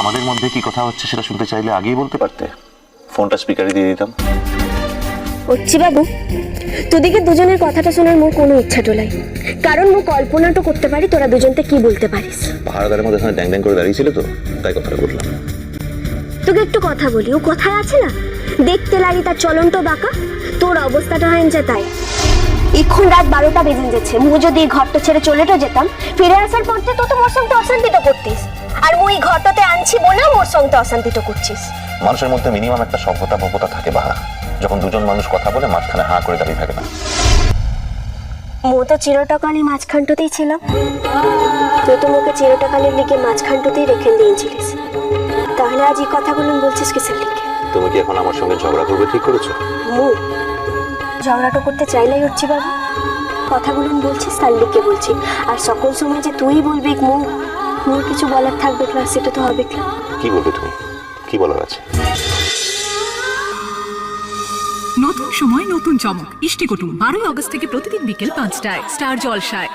আমাদের মধ্যে কি কথা হচ্ছে সেটা শুনতে চাইলে আগেই বলতে পারতে। ফোনটা স্পিকারে দিয়ে দিতাম। হচ্ছি বাবু। তোদিকে দুজনের কথাটা শোনার মোর কোনো ইচ্ছা টোলাই। কারণ মো কল্পনা তো করতে পারি তোরা দুজনতে কি বলতে পারিস। পাহাড়দারের মধ্যে ওখানে ড্যাং ড্যাং করে দাঁড়িয়েছিল তো তাই কথাটা বললাম। তোকে একটু কথা বলি ও কথায় আছে না? দেখতে লাগি তার চলন্ত বাঁকা। তোর অবস্থাটা হয় যে তাই। এখন রাত বারোটা বেজে যাচ্ছে মু যদি ঘরটা ছেড়ে চলেটা যেতাম ফিরে আসার পর তো তো মোর সঙ্গে অশান্তিটা করতিস। আর মুই এই ঘরটাতে আনছি বলে মোর সঙ্গে অশান্তিটা করছিস। মানুষের মধ্যে মিনিমাম একটা সভ্যতা ভব্যতা থাকে বাহা। যখন দুজন মানুষ কথা বলে মাঝখানে হাঁ করে দাঁড়িয়ে থাকে না। মো তো চিরটাকালই মাঝখানটাতেই ছিলাম। তুই তো মোকে চিরটাকালের লিগে মাঝখানটাতেই রেখে দিয়েছিলিস। তাহলে আজ এই কথাগুলো বলছিস কিসের লিগে তুমি কি এখন আমার সঙ্গে ঝগড়া করবে ঠিক করেছ? মু? ঝগড়াটা করতে চাইলাই হচ্ছে বাবু। কথাগুলো বলছিস সাল্লিককে বলছি। আর সকল সময় যে তুই বলবি মু মোর কিছু বলার থাকবে ক্লাস সেটা তো হবে কি কি বলবে তুমি? কি বলার আছে? নতুন সময় নতুন চমক। ইষ্টিকুটুম বারোই অগস্ট থেকে প্রতিদিন বিকেল পাঁচটায়। স্টার জলসায়।